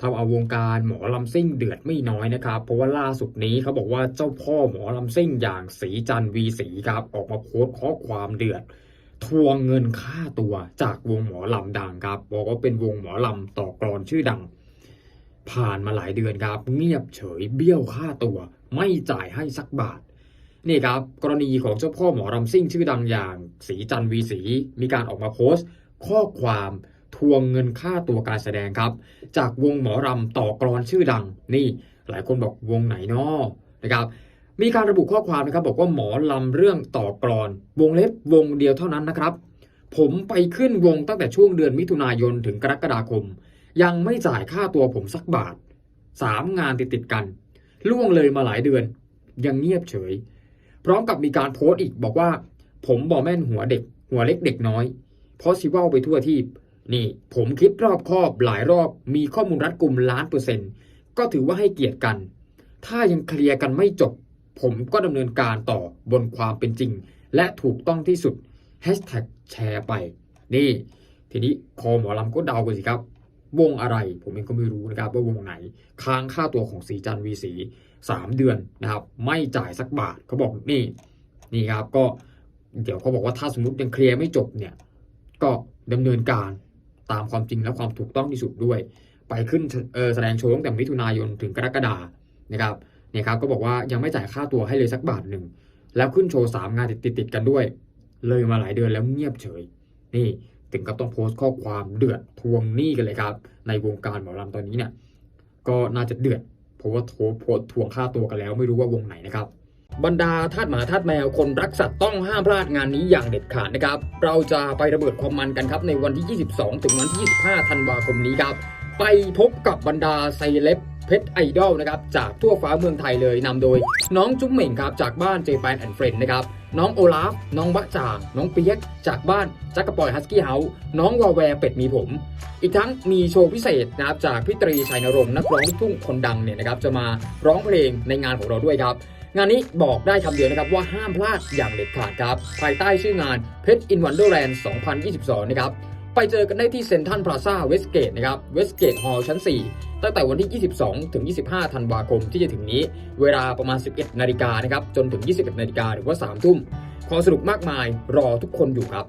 ทำเอาวงการหมอลำซิ่งเดือดไม่น้อยนะครับ เพราะว่าล่าสุดนี้เขาบอกว่าเจ้าพ่อหมอลำซิ่งอย่างสีจันวีสีครับออกมาโพสต์ข้อความเดือด ทวงเงินค่าตัวจากวงหมอลำดังครับ บอกว่าเป็นวงหมอลำต่อกรอนชื่อดัง ผ่านมาหลายเดือนครับ เงียบเฉยเบี้ยวค่าตัว ไม่จ่ายให้สักบาทนี่ครับกรณีของเจ้าพ่อหมอลำซิ่งชื่อดังอย่างสีจันวีสีมีการออกมาโพสต์ ข้อความ ทวงเงินค่าตัวการแสดงครับ จากวงหมอรำต่อกรอนชื่อดัง นี่หลายคนบอกวงไหนนาะนะครับ มีการระบุข้อความนะครับ บอกว่าหมอลำเรื่องต่อกรอน วงเล็บวงเดียวเท่านั้นนะครับ ผมไปขึ้นวงตั้งแต่ช่วงเดือนมิถุนายนถึงกรกฎาคม ยังไม่จ่ายค่าตัวผมสักบาทสามงานติดติดกัน ล่วงเลยมาหลายเดือน ยังเงียบเฉย พร้อมกับมีการโพสต์อีกบอกว่า ผมบอแม่นหัวเด็ก หัวเล็กเด็กน้อย เพราะซิว่าไปทั่วที่ นี่ผมคิดรอบคอบหลายรอบมีข้อมูลรัดกุมล้านเปอร์เซ็นต์ก็ถือว่าให้เกียรติกัน ถ้ายังเคลียร์กันไม่จบ ผมก็ดำเนินการต่อบนความเป็นจริง และถูกต้องที่สุดแฮชแท็กแชร์ไป นี่ ทีนี้คอหมอลำก็เดากันสิครับ วงอะไรผมเองก็ไม่รู้นะครับ ว่าวงไหน ค้างค่าตัวของสีจันวีสีสามเดือนนะครับ ไม่จ่ายสักบาทเขาบอกนี่ นี่ครับก็เดี๋ยวเขาบอกว่าถ้าสมมติยังเคลียร์ไม่จบเนี่ย ก็ดำเนินการ ตามความจริงและความถูกต้องที่สุดด้วย ไปขึ้นแสดงโชว์ตั้งแต่มิถุนายนถึงกรกฎานะครับเนี่ยครับก็บอกว่ายังไม่จ่ายค่าตัวให้เลยสักบาทหนึ่งแล้วขึ้นโชว์สามงานติดติดๆกันด้วย เลยมาหลายเดือนแล้วเงียบเฉย นี่ถึงกับต้องโพสต์ข้อความเดือดทวงหนี้กันเลยครับ ในวงการหมอลำตอนนี้เนี่ยก็น่าจะเดือดเพราะว่าโทโพสต์ทวงค่าตัวกันแล้วไม่รู้ว่าวงไหนนะครับ บรรดาทาสหมาทาสแมวคนรักสัตว์ต้องห้ามพลาดงานนี้อย่างเด็ดขาดนะครับ เราจะไประเบิดความมันกันครับในวันที่ 22 ถึงวันที่ 25 ธันวาคมนี้ครับ ไปพบกับบรรดาไซเลบเพชรไอดอลนะครับจากทั่วฟ้าเมืองไทยเลยนำโดย น้องจุ๊มเหม่งครับจากบ้านเจแปนแอนด์เฟรนด์นะครับน้องโอลาฟ น้องบะจ่างน้องเปียก จากบ้านจักรปอยฮัสกี้เฮาส์น้องวาแวร์เป็ดมีผม อีกทั้งมีโชว์พิเศษนะครับจากพี่ตรีชัยนรงค์นักร้องลูกทุ่งคนดังเนี่ยนะครับจะมาร้องเพลงในงานของเราด้วยครับ งานนี้บอกได้คำเดียวนะครับว่าห้ามพลาดอย่างเด็ดขาดครับ ภายใต้ชื่องานเพชรอินวันเดอร์แลนด์2022 นะครับ ไปเจอกันได้ที่เซ็นทรัลพลาซ่าเวสเกตนะครับเวสเกตฮอลล์ชั้น 4 ตั้งแต่วันที่ 22 ถึง 25 ธันวาคมที่จะถึงนี้ เวลาประมาณ 11 นาฬิกานะครับ จนถึง 21 นาฬิกาหรือว่า 3 ทุ่ม ความสนุกมากมายรอทุกคนอยู่ครับ